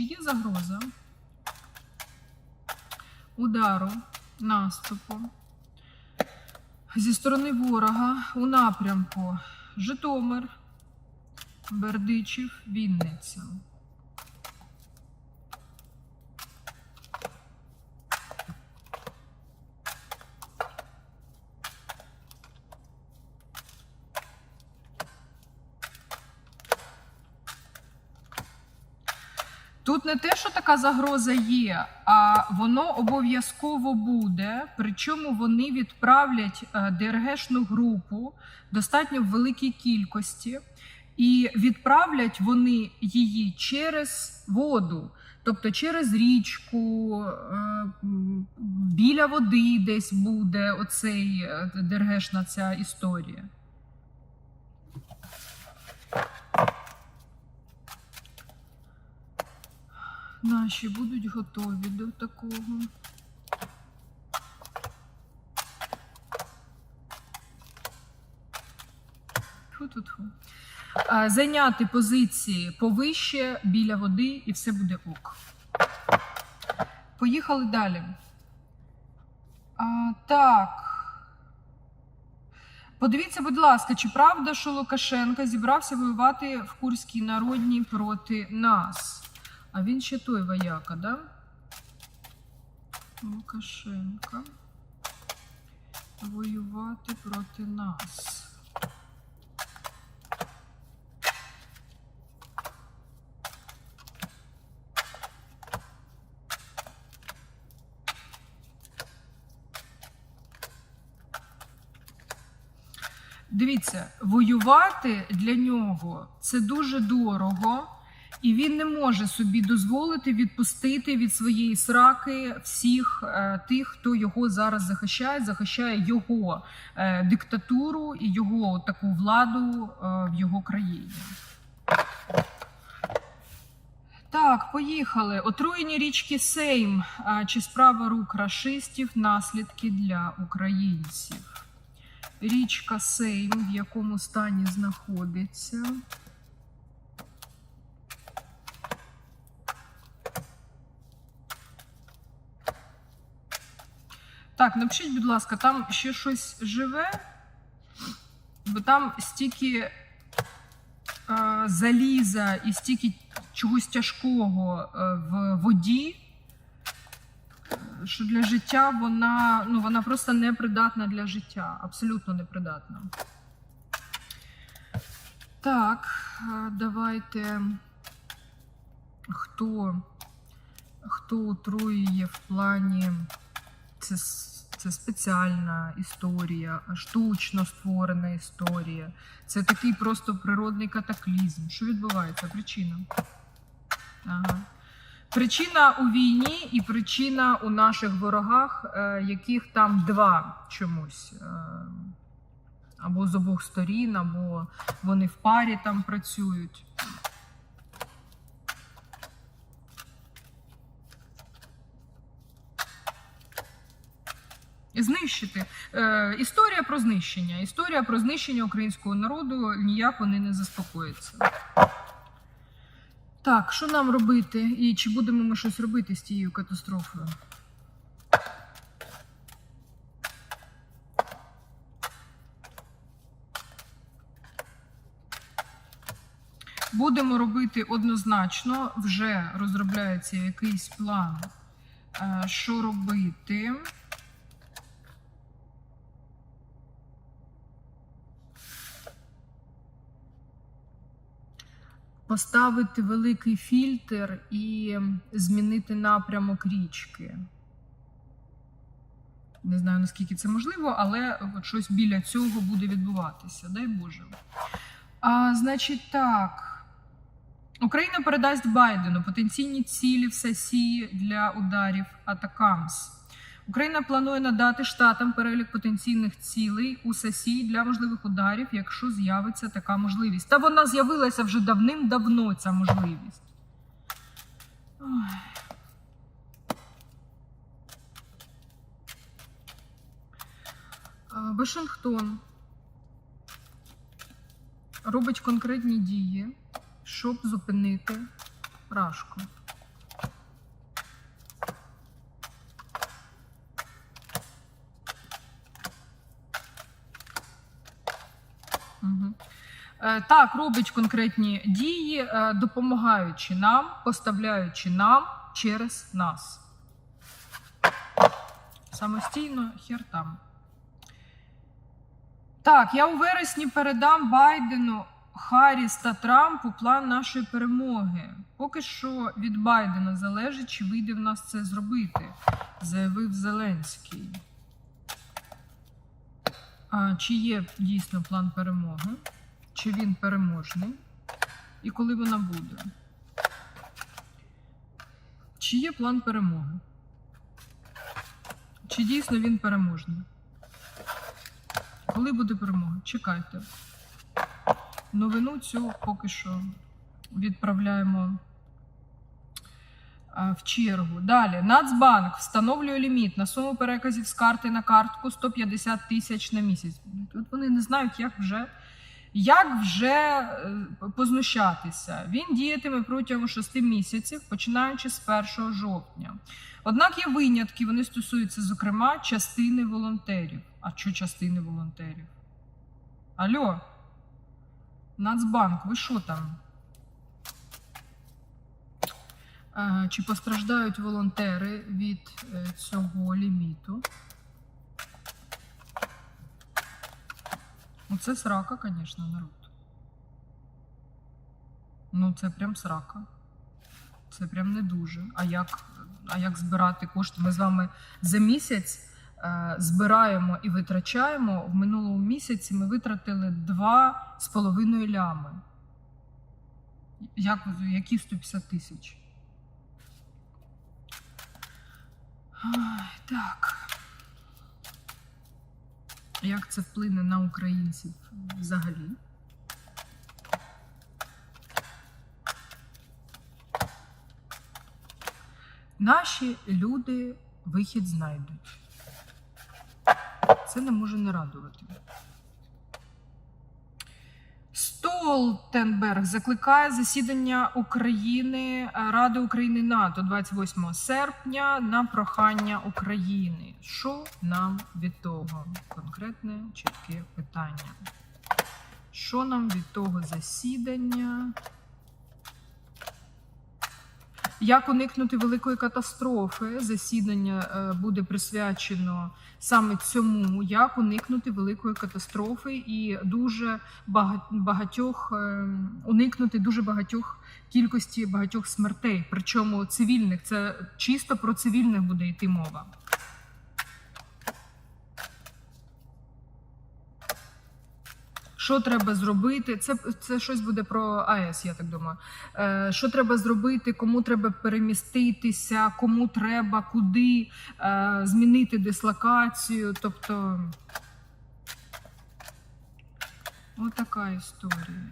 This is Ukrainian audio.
Чи є загроза удару, наступу зі сторони ворога у напрямку Житомир, Бердичів, Вінниця? Тут не те, що така загроза є, а воно обов'язково буде. Причому вони відправлять е, ДРГшну групу достатньо в великій кількості, і відправлять вони її через воду, тобто через річку, е, біля води десь буде оцей е, ДРГшна ця історія. Наші будуть готові до такого. Зайняти позиції повище біля води, і все буде ок. Поїхали далі. А, так. Подивіться, будь ласка, чи правда, що Лукашенко зібрався воювати в Курській народній проти нас? А він ще той вояка, да? Лукашенко. Воювати проти нас. Дивіться, воювати для нього це дуже дорого, і він не може собі дозволити відпустити від своєї сраки всіх е, тих, хто його зараз захищає, захищає його е, диктатуру і його таку владу е, в його країні. Так, поїхали. Отруєні річки Сейм. Чи справа рук рашистів наслідки для українців? Річка Сейм, в якому стані знаходиться. Так, напишіть, будь ласка, там ще щось живе, бо там стільки е, заліза і стільки чогось тяжкого е, в воді, е, що для життя вона, ну, вона просто непридатна для життя. Абсолютно непридатна. Так, е, давайте. Хто, хто отруює в плані. Це, це спеціальна історія, штучно створена історія. Це такий просто природний катаклізм. Що відбувається? Причина. Ага. Причина у війні і причина у наших ворогах, е, яких там два чомусь. Е, або з обох сторін, або вони в парі там працюють. Знищити. Е, історія про знищення. Історія про знищення українського народу ніяк вони не заспокоїться. Так, що нам робити? І чи будемо ми щось робити з тією катастрофою? Будемо робити однозначно, вже розробляється якийсь план, е, що робити. Поставити великий фільтр і змінити напрямок річки. Не знаю, наскільки це можливо, але от щось біля цього буде відбуватися. Дай Боже. А, значить, так. Україна передасть Байдену потенційні цілі в САСІ для ударів Атакамс. Україна планує надати штатам перелік потенційних цілей у САСІ для можливих ударів, якщо з'явиться така можливість. Та вона з'явилася вже давним-давно, ця можливість. Е, Вашингтон робить конкретні дії, щоб зупинити Рашку. Е, Так, робить конкретні дії, е, допомагаючи нам, поставляючи нам через нас. Самостійно хер там. Так, я у вересні передам Байдену, Харріс та Трампу план нашої перемоги. Поки що від Байдена залежить, чи вийде в нас це зробити, заявив Зеленський. А, чи є дійсно план перемоги? Чи він переможний? І коли вона буде? Чи є план перемоги? Чи дійсно він переможний? Коли буде перемога? Чекайте. Новину цю поки що відправляємо в чергу. Далі. Нацбанк встановлює ліміт на суму переказів з карти на картку 150 тисяч на місяць. Тут вони не знають, як вже, як вже е, познущатися. Він діятиме протягом 6 місяців, починаючи з 1 жовтня. Однак є винятки, вони стосуються, зокрема, частини волонтерів. А що частини волонтерів? Алло, Нацбанк, ви що там? Е, Чи постраждають волонтери від е, цього ліміту? Ну, це срака, звісно, народ. Ну, це прям срака. Це прям не дуже. А як, а як збирати кошти? Ми з вами за місяць е, збираємо і витрачаємо. В минулому місяці ми витратили 2,5 лями. Як, які 150 тисяч? Так. Як це вплине на українців взагалі? Наші люди вихід знайдуть. Це не може не радувати. Столтенберг закликає засідання України е, Ради України НАТО 28 серпня на прохання України. Що нам від того? Конкретне чітке питання. Що нам від того засідання? Як уникнути великої катастрофи? Засідання е, буде присвячено саме цьому, як уникнути великої катастрофи і дуже бага- багатьох е, уникнути дуже багатьох кількості багатьох смертей. Причому цивільних це чисто про цивільних буде йти мова. Що треба зробити? Це, це щось буде про АЕС, я так думаю. Е, що треба зробити, кому треба переміститися, кому треба куди е, змінити дислокацію. Тобто, отака історія.